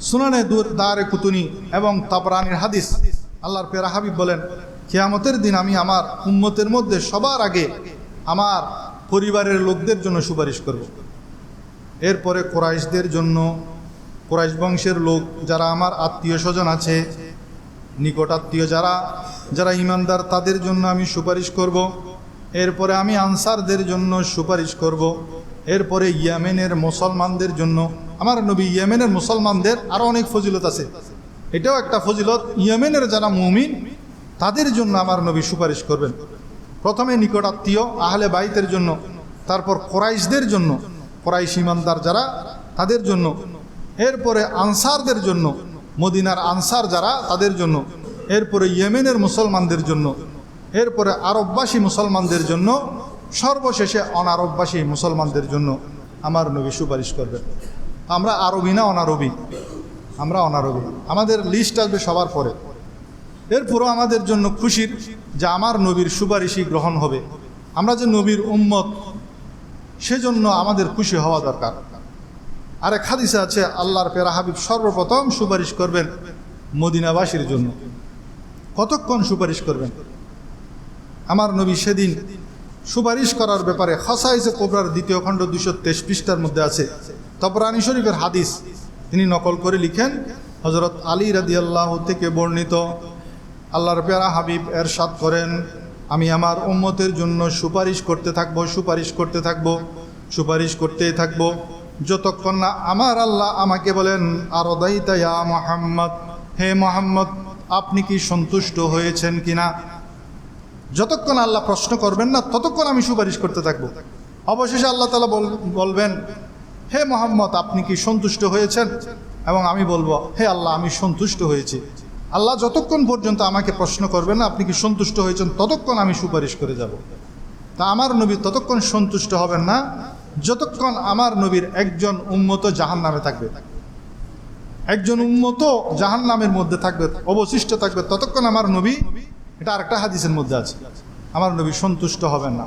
সুনানে দূর কুতুনি এবং তাবরানির হাদিস। আল্লাহর পেরা হাবিব বলেন, কেয়ামতের দিন আমি আমার উম্মতের মধ্যে সবার আগে আমার পরিবারের লোকদের জন্য সুপারিশ করব। এরপরে কোরাইশদের জন্য, কোরাইশ বংশের লোক যারা আমার আত্মীয় স্বজন আছে, নিকট আত্মীয় যারা যারা ইমানদার তাদের জন্য আমি সুপারিশ করব। এরপরে আমি আনসারদের জন্য সুপারিশ করব। এরপরে ইয়ামেনের মুসলমানদের জন্য, আমার নবী ইয়ামেনের মুসলমানদের আরও অনেক ফজিলত আছে। এটাও একটা ফজিলত, ইয়ামেনের যারা মুমিন, তাদের জন্য আমার নবী সুপারিশ করবেন। প্রথমে নিকট আত্মীয় আহলে বাইতের জন্য, তারপর কোরাইশদের জন্য, কোরাইশ ইমানদার যারা, তাদের জন্য। এরপরে আনসারদের জন্য, মদিনার আনসার যারা, তাদের জন্য। এরপরে ইয়েমেনের মুসলমানদের জন্য। এরপরে আরববাসী মুসলমানদের জন্য সর্বশেষে অনারববাসী মুসলমানদের জন্য আমার নবী সুপারিশ করবেন। আমরা আরবি না অনারবি? আমরা অনারবি। আমাদের লিস্ট আসবে সবার পরে। এরপরও আমাদের জন্য খুশির যে আমার নবীর সুপারিশই গ্রহণ হবে। আমরা যে নবীর উম্মত, সেজন্য আমাদের খুশি হওয়া দরকার। আরেক হাদিসে আছে, আল্লাহর পেরা হাবিব সর্বপ্রথম সুপারিশ করবেন মদিনাবাসীর জন্য। কতক্ষণ সুপারিশ করবেন? আমার নবী সেদিন সুপারিশ করার ব্যাপারে খাসাইসে কোবরার দ্বিতীয় খণ্ড দুশো তেইশ পৃষ্ঠার মধ্যে আছে। তবরানি শরীফের হাদিস তিনি নকল করে লিখেন হজরত আলী রাদি আল্লাহ থেকে বর্ণিত। আল্লাহর পেরা হাবিব এরশাদ করেন, আমি আমার উম্মতের জন্য সুপারিশ করতে থাকব, সুপারিশ করতে থাকব, সুপারিশ করতেই থাকব। যতক্ষণ না আমার আল্লাহ আমাকে বলেন আর ইয়া মোহাম্মদ, হে মোহাম্মদ, আপনি কি সন্তুষ্ট হয়েছেন কিনা? যতক্ষণ আল্লাহ প্রশ্ন করবেন না, ততক্ষণ আমি সুপারিশ করতে থাকব। অবশেষে আল্লাহ তালা বলবেন, হে মোহাম্মদ, আপনি কি সন্তুষ্ট হয়েছেন? এবং আমি বলব, হে আল্লাহ, আমি সন্তুষ্ট হয়েছি। আল্লাহ যতক্ষণ পর্যন্ত আমাকে প্রশ্ন করবেন না, আপনি কি সন্তুষ্ট হয়েছেন, ততক্ষণ আমি সুপারিশ করে যাব। তা আমার নবী ততক্ষণ সন্তুষ্ট হবেন না, যতক্ষণ আমার নবীর একজন উন্মত জাহান নামে থাকবে। একজন উন্মত জাহান নামের মধ্যে থাকবে, অবশিষ্ট থাকবে, ততক্ষণ আমার নবী এটা আরেকটা হাদিসের মধ্যে আছে। আমার নবী সন্তুষ্ট হবেন না।